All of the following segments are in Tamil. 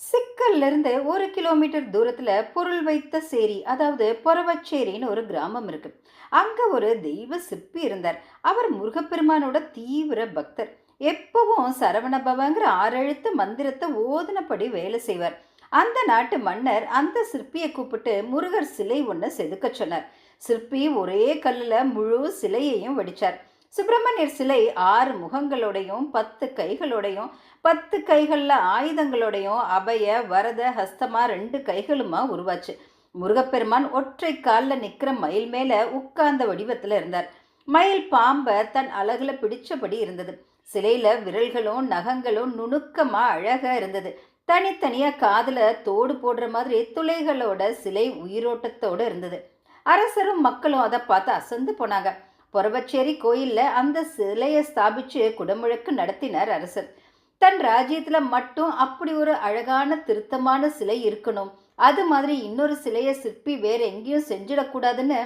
சிக்கல்ல இருந்து ஒரு கிலோமீட்டர் தூரத்தில் பொருள் வைத்த சேரி அதாவது பொறவச்சேரின்னு ஒரு கிராமம் இருக்கு. அங்கே ஒரு தெய்வ சிற்பி இருந்தார். அவர் முருகப்பெருமானோட தீவிர பக்தர். எப்பவும் சரவணபவங்கிற ஆறெழுத்து மந்திரத்தை ஓதுனப்படி வேலை செய்வார். அந்த நாட்டு மன்னர் அந்த சிற்பியை கூப்பிட்டு முருகர் சிலை ஒன்று செதுக்க சொன்னார். சிற்பி ஒரே கல்லில் முழு சிலையையும் வடிச்சார். சுப்பிரமணியர் சிலை ஆறு முகங்களோடையும் பத்து கைகளோடையும் பத்து கைகளில் ஆயுதங்களோடையும் அபய வரத ஹஸ்தமா ரெண்டு கைகளுமா உருவாச்சு. முருகப்பெருமான் ஒற்றை காலில் நிற்கிற மயில் மேலே உட்கார்ந்த வடிவத்தில் இருந்தார். மயில் பாம்பை தன் அழகில் பிடிச்சபடி இருந்தது. சிலையில் விரல்களும் நகங்களும் நுணுக்கமாக அழகாக இருந்தது. தனித்தனியாக காதில் தோடு போடுற மாதிரி துளைகளோட சிலை உயிரோட்டத்தோட இருந்தது. அரசரும் மக்களும் அதை பார்த்து அசந்து போனாங்க. பொறவச்சேரி கோயிலில் அந்த சிலையை ஸ்தாபித்து குடமுழக்கு நடத்தினார் அரசர். தன் ராஜ்யத்தில் மட்டும் அப்படி ஒரு அழகான திருத்தமான சிலை இருக்கணும். அது மாதிரி இன்னொரு சிலையை சிற்பி வேற எங்கேயும் செஞ்சிடக்கூடாதுன்னு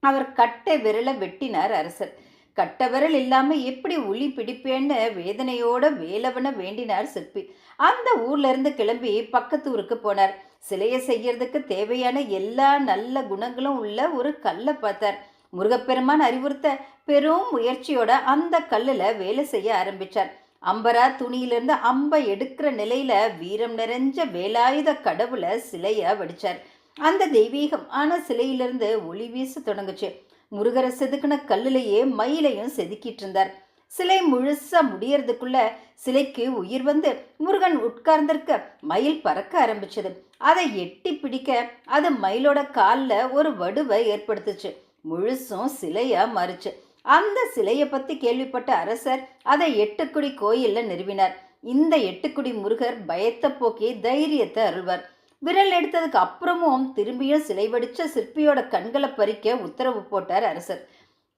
அவர் கட்டை விரலை வெட்டினார் அரசர். கட்ட விரல் இல்லாம எப்படி உளி பிடிப்பேன்னு வேதனையோட வேலவன வேண்டினார் சிற்பி. அந்த ஊர்ல இருந்து கிளம்பி பக்கத்து ஊருக்கு போனார். சிலையை செய்யறதுக்கு தேவையான எல்லா நல்ல குணங்களும் உள்ள ஒரு கல்லை பார்த்தார். முருகப்பெருமான் அறிவுறுத்த பெரும் முயற்சியோட அந்த கல்லில் வேலை செய்ய ஆரம்பிச்சார். அம்பரா துணியிலிருந்து அம்பை எடுக்கிற நிலையில வீரம் நிறைஞ்ச வேலாயுத கடவுளை சிலையை வடித்தார் அந்த தெய்வீகமான சிலையிலிருந்து ஒளி வீச தொடங்குச்சு. முருகரை செதுக்கின கல்லுலேயே மயிலையும் செதுக்கிட்டு இருந்தார். சிலை முழுசா முடியறதுக்குள்ள சிலைக்கு உயிர் வந்து முருகன் உட்கார்ந்திருக்க மயில் பறக்க ஆரம்பிச்சது. அதை எட்டி பிடிக்க அது மயிலோட காலில் ஒரு வடுவை ஏற்படுத்துச்சு. முழுசும் சிலையா மறுச்சு. அந்த சிலையை பத்தி கேள்விப்பட்ட அரசர் அதை எட்டுக்குடி கோயில்ல நிறுவினார். இந்த எட்டுக்குடி முருகர் பயத்தை போக்கி தைரியத்தை அருள்வார். விரல் எடுத்ததுக்கு அப்புறமும் திரும்பியும் சிலை வடிச்ச சிற்பியோட கண்களை பறிக்க உத்தரவு போட்டார் அரசர்.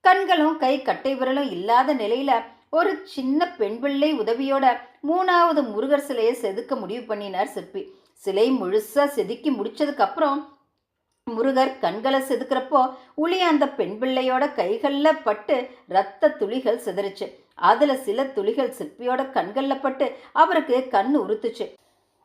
கண்களும் கை கட்டை விரலும் இல்லாத நிலையில ஒரு சின்ன பெண் பிள்ளை உதவியோட மூணாவது முருகர் சிலையை செதுக்க முடிவு பண்ணினார் சிற்பி. சிலை முழுசா செதுக்கி முடிச்சதுக்கு அப்புறம் முருகர் கண்களை செதுக்கிறப்போ உளி அந்த பெண் பிள்ளையோட கைகளில் பட்டு ரத்த துளிகள் சிதறிச்சு. அதில் சில துளிகள் சிற்பியோட கண்களில் பட்டு அவருக்கு கண் உறுத்துச்சு.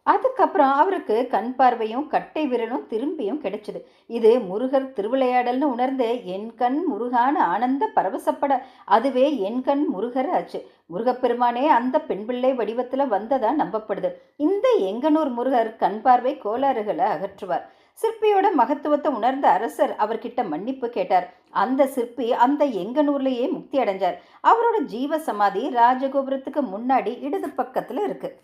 அதுக்கப்புறம் அவருக்கு கண் பார்வையும் கட்டை விரலும் திரும்பியும் கிடைச்சது. இது முருகர் திருவிளையாடல்னு உணர்ந்து என் கண் முருகான ஆனந்த பரவசப்பட அதுவே என் கண் முருகர் ஆச்சு. முருகப்பெருமானே அந்த பெண் பிள்ளை வடிவத்தில் வந்ததா நம்பப்படுது. இந்த எங்கனூர் முருகர் கண் பார்வை கோளாறுகளை அகற்றுவார். சிற்பியோட மகத்துவத்தை உணர்ந்த அரசர் அவர்கிட்ட மன்னிப்பு கேட்டார். அந்த சிற்பி அந்த எங்கனூர்லேயே முக்தி அடைஞ்சார். அவரோட ஜீவ சமாதி ராஜகோபுரத்துக்கு முன்னாடி இடது பக்கத்தில் இருக்குது